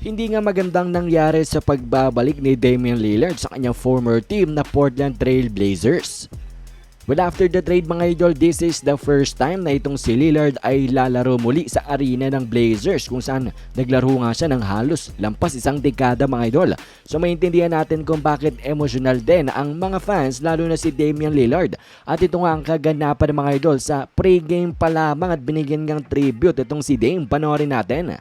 Hindi nga magandang nangyari sa pagbabalik ni Damian Lillard sa kanyang former team na Portland Trail Blazers. Well, after the trade mga idol, this is the first time na itong si Lillard ay lalaro muli sa arena ng Blazers kung saan naglaro nga siya ng halos lampas isang dekada mga idol. So maintindihan natin kung bakit emotional din ang mga fans lalo na si Damian Lillard. At ito nga ang kaganapan mga idol sa pre-game pa lamang at binigyan ng tribute itong si Dame. Panoorin natin.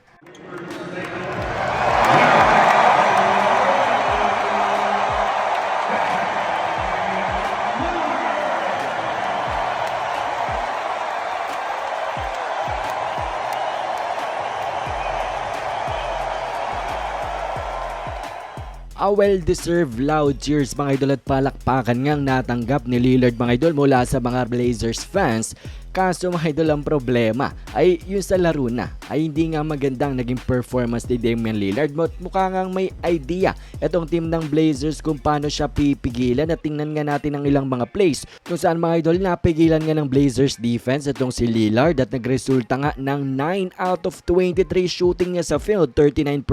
A well-deserved loud cheers mga idol at palakpakan ngang natanggap ni Lillard mga idol mula sa mga Blazers fans. Kaso mga idol ang problema ay yung sa laro na ay hindi nga magandang naging performance ni Damian Lillard. Mukha ngang may idea itong team ng Blazers kung paano siya pipigilan at tingnan nga natin ang ilang mga plays kung saan mga idol napigilan nga ng Blazers defense itong si Lillard at nagresulta nga ng 9 out of 23 shooting niya sa field 39%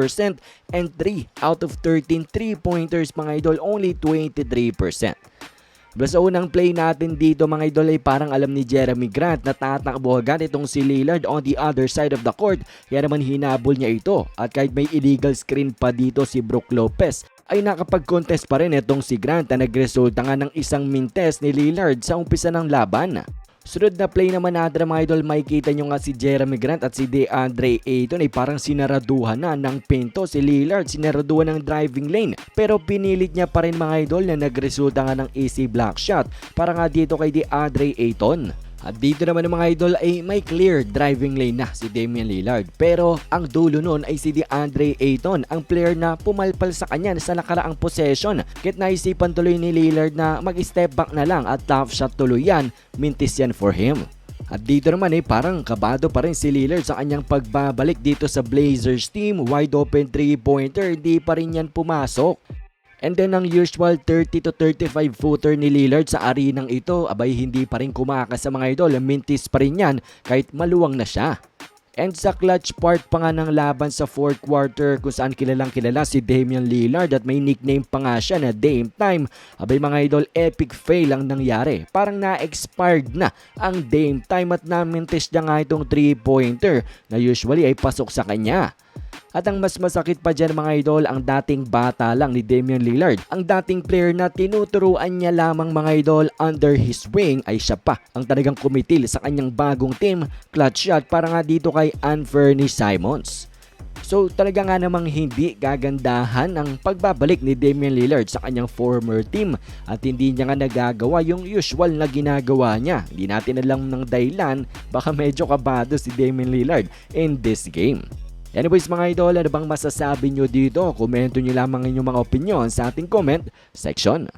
and 3 out of 13 3-pointers mga idol only 23%. Basta unang play natin dito mga idol ay parang alam ni Jeremy Grant na tatakbo agad itong si Lillard on the other side of the court kaya naman hinabol niya ito at kahit may illegal screen pa dito si Brook Lopez ay nakapag-contest pa rin itong si Grant na nagresulta nga ng isang mintes ni Lillard sa umpisa ng laban. Sunod na play naman natin mga idol, makikita nyo nga si Jeremy Grant at si DeAndre Ayton ay parang sinaraduhan na ng pinto. Si Lillard sinaraduhan ng driving lane pero pinilit niya pa rin mga idol na nagresulta nga ng easy block shot para nga dito kay DeAndre Ayton. At dito naman mga idol ay may clear driving lane na si Damian Lillard. Pero ang dulo nun ay si DeAndre Ayton, ang player na pumalpal sa kanya sa nakaraang possession. Kit naisipan tuloy ni Lillard na mag-step back na lang at top shot tuloy yan, mintis yan for him. At dito naman eh parang kabado pa rin si Lillard sa kanyang pagbabalik dito sa Blazers team. Wide open 3-pointer, hindi pa rin yan pumasok. And then ang usual 30 to 35 footer ni Lillard sa arinang ito, abay hindi pa rin kumakas sa mga idol, mintis pa rin yan kahit maluwang na siya. And sa clutch part pa nga ng laban sa fourth quarter kung saan kilalang kilala si Damian Lillard at may nickname pa nga siya na Dame Time. Abay mga idol, epic fail ang nangyari. Parang na-expired na ang Dame Time at namintis niya nga itong 3-pointer na usually ay pasok sa kanya. At ang mas masakit pa dyan mga idol, ang dating bata lang ni Damian Lillard. Ang dating player na tinuturuan niya lamang mga idol under his wing ay siya pa ang talagang kumitil sa kanyang bagong team, clutch shot para nga dito kay Anferny Simons. So talaga nga namang hindi gagandahan ang pagbabalik ni Damian Lillard sa kanyang former team at hindi niya nga nagagawa yung usual na ginagawa niya. Hindi natin alam ng dahilan, baka medyo kabado si Damian Lillard in this game. Anyways mga idol, ano bang masasabi nyo dito? Komento nyo lamang inyong mga opinion sa ating comment section.